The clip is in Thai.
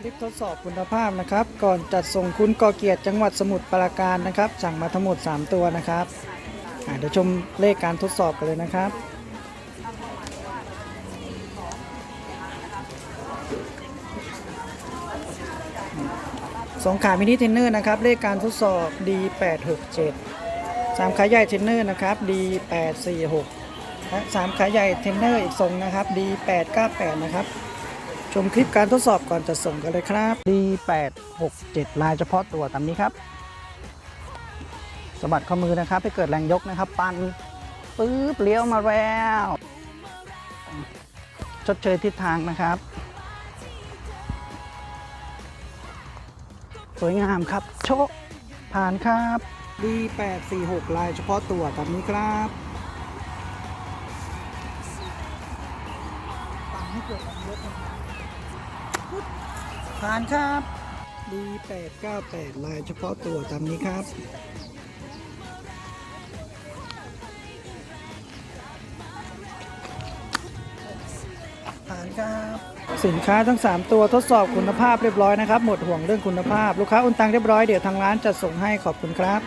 คลิปทดสอบคุณภาพนะครับ ก่อนจัดส่งคุณก่อเกียรติจังหวัดสมุทรปราการนะครับ สั่งมาทั้งหมด 3 ตัวนะครับเดี๋ยวชมเลขการทดสอบกันเลยนะครับสองขามินิเทนเนอร์นะครับ เลขการทดสอบ D867 สามขาใหญ่เทนเนอร์นะครับ D846 และสามขาใหญ่เทนเนอร์อีกทรงนะครับ D898 นะครับ ชมคลิปการทดสอบก่อนจะส่งกันเลยครับ D867 ลายเฉพาะตัวตามนี้ครับสะบัดข้อมือนะครับให้เกิดแรงยกนะครับ ปันปื๊บเลี้ยวมาแล้ว ชดเชยทิศทางนะครับ สวยงามครับ โชคผ่านครับ D846 ลายเฉพาะตัวตามนี้ครับ ให้เกิดแรงยกนะครับผ่านครับ D898 ลายเฉพาะตัวตามนี้ครับผ่านครับสินค้าทั้ง 3 ตัวทดสอบคุณภาพเรียบร้อยนะครับ หมดห่วงเรื่องคุณภาพ ลูกค้าโอนตังเรียบร้อยเดี๋ยวทางร้านจะส่งให้ขอบคุณครับ